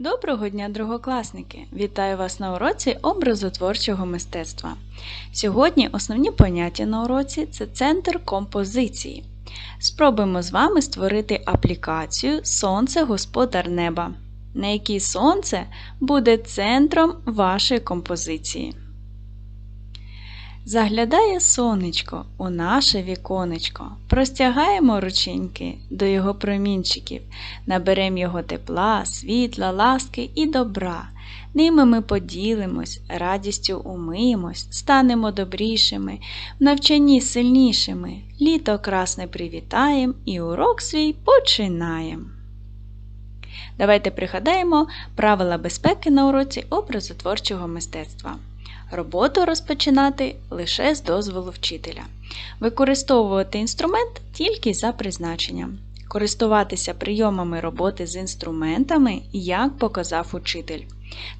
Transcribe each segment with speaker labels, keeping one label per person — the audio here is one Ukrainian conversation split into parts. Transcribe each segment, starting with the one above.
Speaker 1: Доброго дня, другокласники! Вітаю вас на уроці образотворчого мистецтва. Сьогодні основні поняття на уроці це центр композиції. Спробуємо з вами створити аплікацію Сонце Господар Неба, на якій сонце буде центром вашої композиції. Заглядає сонечко у наше віконечко, простягаємо рученьки до його промінчиків, наберемо його тепла, світла, ласки і добра. Ними ми поділимось, радістю умиємось, станемо добрішими, в навчанні сильнішими, літо красне привітаєм і урок свій починаємо. Давайте пригадаємо правила безпеки на уроці образотворчого мистецтва. Роботу розпочинати лише з дозволу вчителя. Використовувати інструмент тільки за призначенням. Користуватися прийомами роботи з інструментами, як показав учитель.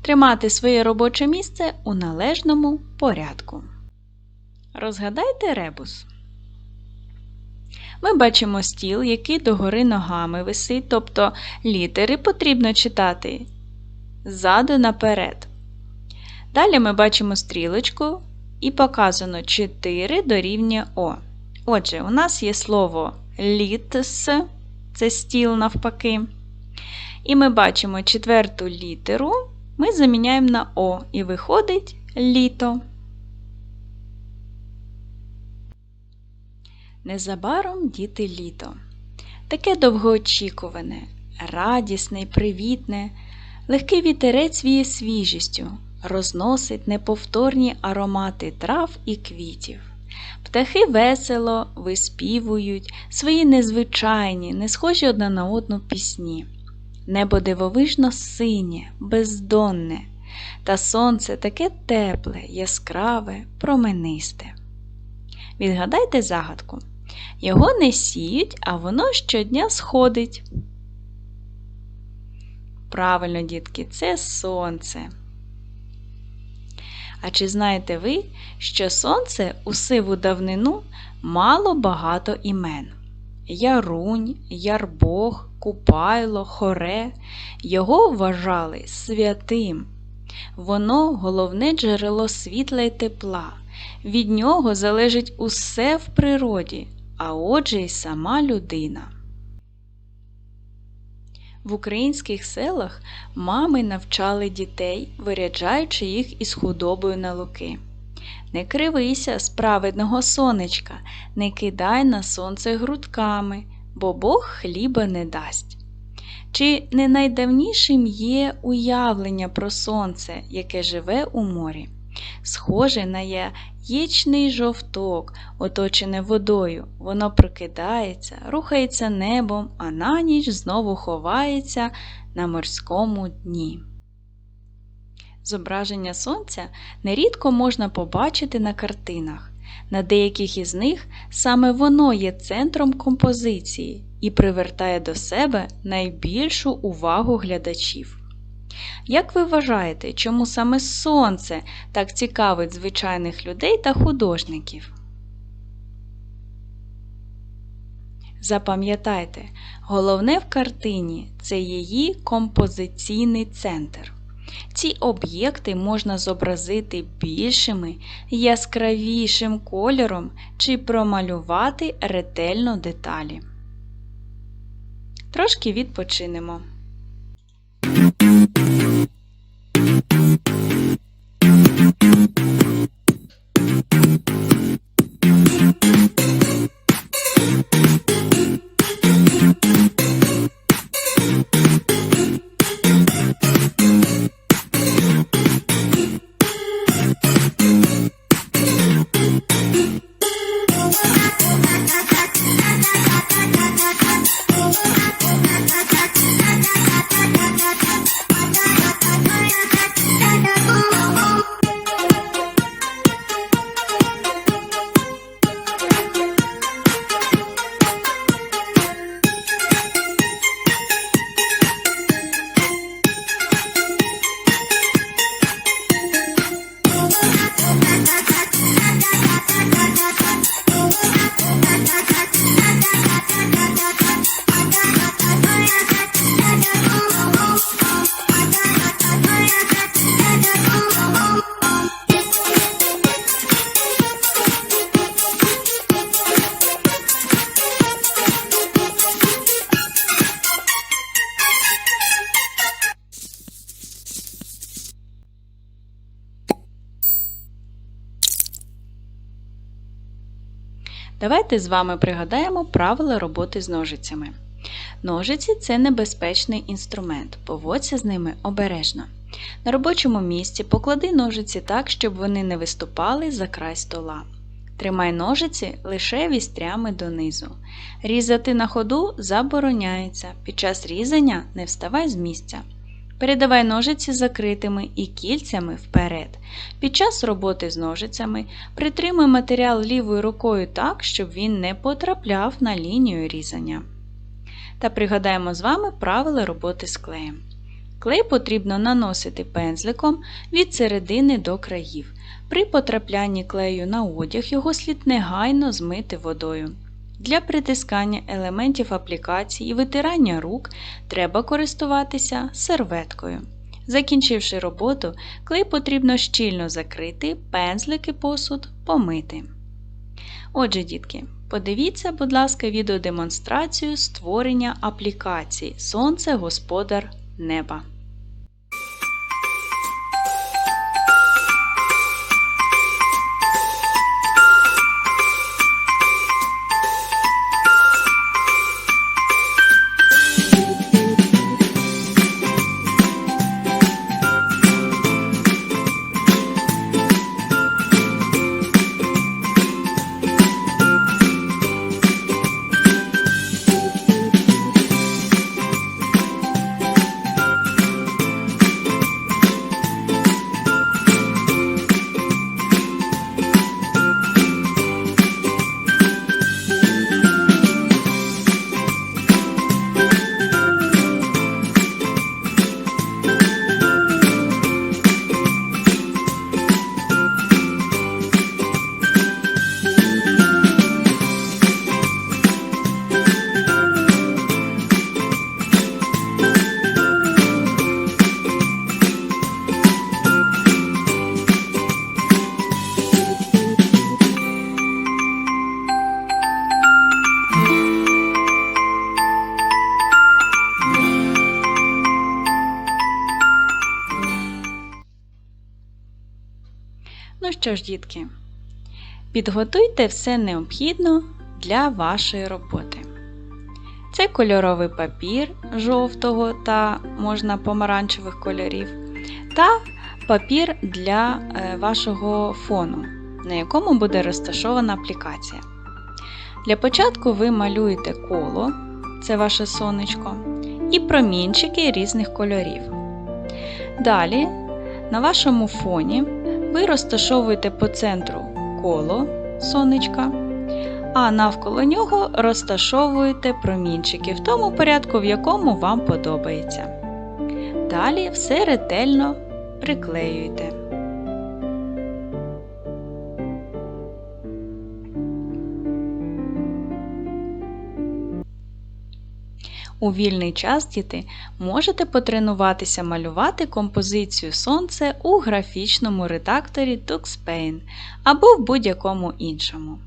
Speaker 1: Тримати своє робоче місце у належному порядку. Розгадайте ребус. Ми бачимо стіл, який догори ногами висить, тобто літери потрібно читати ззаду наперед. Далі ми бачимо стрілочку і показано 4 дорівнює О. Отже, у нас є слово літс, це стіл навпаки. І ми бачимо четверту літеру, ми заміняємо на О, і виходить літо. Незабаром діти літо. Таке довгоочікуване, радісне й привітне, легкий вітерець віє свіжістю розносить неповторні аромати трав і квітів. Птахи весело виспівують свої незвичайні, не схожі одна на одну пісні. Небо дивовижно синє, бездонне, та сонце таке тепле, яскраве, променисте. Відгадайте загадку. Його не сіють, а воно щодня сходить. Правильно, дітки, це сонце. А чи знаєте ви, що сонце у сиву давнину мало багато імен? Ярунь, Ярбог, Купайло, Хоре його вважали святим. Воно головне джерело світла й тепла. Від нього залежить усе в природі, а отже й сама людина. В українських селах мами навчали дітей, виряджаючи їх із худобою на луки. Не кривися з праведного сонечка, не кидай на сонце грудками, бо Бог хліба не дасть. Чи не найдавнішим є уявлення про сонце, яке живе у морі? Схоже на яєчний жовток, оточене водою, воно прокидається, рухається небом, а на ніч знову ховається на морському дні. Зображення сонця нерідко можна побачити на картинах. На деяких із них саме воно є центром композиції і привертає до себе найбільшу увагу глядачів. Як ви вважаєте, чому саме сонце так цікавить звичайних людей та художників? Запам'ятайте, головне в картині це її композиційний центр. Ці об'єкти можна зобразити більшими, яскравішим кольором чи промалювати ретельно деталі. Трошки відпочинемо. Давайте з вами пригадаємо правила роботи з ножицями. Ножиці це небезпечний інструмент, поводься з ними обережно. На робочому місці поклади ножиці так, щоб вони не виступали за край стола. Тримай ножиці лише вістрями донизу. Різати на ходу забороняється. Під час різання не вставай з місця. Передавай ножиці закритими і кільцями вперед. Під час роботи з ножицями притримуй матеріал лівою рукою так, щоб він не потрапляв на лінію різання. Та пригадаємо з вами правила роботи з клеєм. Клей потрібно наносити пензликом від середини до країв. При потраплянні клею на одяг його слід негайно змити водою. Для притискання елементів аплікації і витирання рук треба користуватися серветкою. Закінчивши роботу, клей потрібно щільно закрити, пензлик і посуд помити. Отже, дітки, подивіться, будь ласка, відеодемонстрацію створення аплікації Сонце Господар неба. Що ж, дітки, підготуйте все необхідне для вашої роботи. Це кольоровий папір жовтого та можна помаранчевих кольорів, та папір для е, вашого фону, на якому буде розташована аплікація. Для початку ви малюєте коло, це ваше сонечко, і промінчики різних кольорів. Далі на вашому фоні ви розташовуєте по центру коло сонечка, а навколо нього розташовуєте промінчики в тому порядку, в якому вам подобається. Далі все ретельно приклеюєте. У вільний час, діти, можете потренуватися малювати композицію сонце у графічному редакторі TuxPaint або в будь-якому іншому.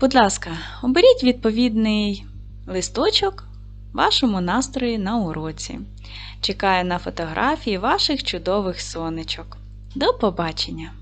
Speaker 1: Будь ласка, оберіть відповідний листочок вашому настрої на уроці. Чекаю на фотографії ваших чудових сонечок. До побачення!